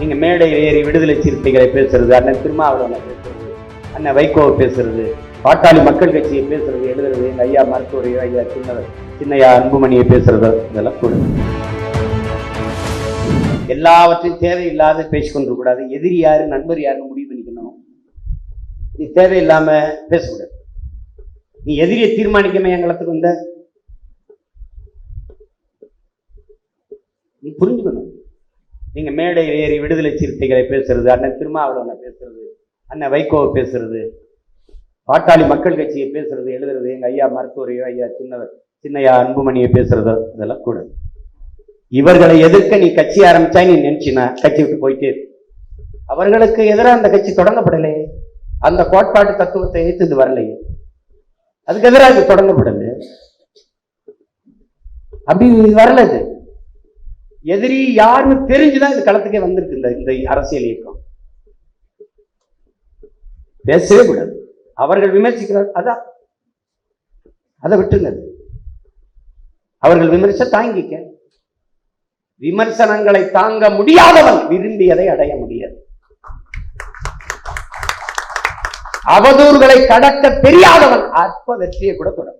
நீங்க மேடையில் ஏறி விடுதலை சிறுத்தைகளை பேசுறது அண்ணன் திருமாவளவனை பேசுறது அண்ணன் வைகோவை பேசுறது பாட்டாளி மக்கள் கட்சியை பேசுறது எழுதுறது எங்க ஐயா மருத்துவரையோ ஐயா சின்னவர் சின்னையா அன்புமணியை பேசுறதோ இதெல்லாம் கூட. எல்லாவற்றையும் தேவையில்லாத பேசிக்கொண்டு கூடாது. எதிரி யாரு நண்பர் யாருன்னு முடிவு பண்ணிக்கணும். நீ தேவையில்லாம பேசக்கூடாது. நீ எதிரியை தீர்மானிக்காம எங்களத்துக்கு வந்த? நீ புரிஞ்சுக்கணும். நீங்கள் மேடை ஏறி விடுதலை சிறுத்தைகளை பேசுறது அண்ணன் திருமாவளவனை பேசுறது அண்ணன் வைகோவை பேசுறது பாட்டாளி மக்கள் கட்சியை பேசுறது எழுதுறது எங்க ஐயா மருத்துவரையோ ஐயா சின்னவர் சின்னையா அன்புமணியை பேசுறதோ இதெல்லாம் கூட. இவர்களை எதிர்க்க நீ கட்சி ஆரம்பிச்சா நீ நினைச்சினா கட்சி விட்டு போயிட்டே அவர்களுக்கு எதிராக அந்த கட்சி தொடங்கப்படலை. அந்த கோட்பாட்டு தத்துவத்தை எதிர்த்து இது வரலையே. அதுக்கு எதிராக இது தொடங்கப்படல. அப்படி வரல இது எதிரி யாருன்னு தெரிஞ்சுதான் இந்த களத்துக்கே வந்திருக்கு இந்த இந்த அரசியல் இயக்கம். பேசவே கூடாது. அவர்கள் விமர்சிக்கிறார் அதான் அதை விட்டுங்க அது. அவர்கள் விமர்ச தாங்கிக்க. விமர்சனங்களை தாங்க முடியாதவன் விரும்பியதை அடைய முடியாது. அவதூறுகளை கடக்க தெரியாதவன் அற்ப வெற்றியை கூட தொடரும்.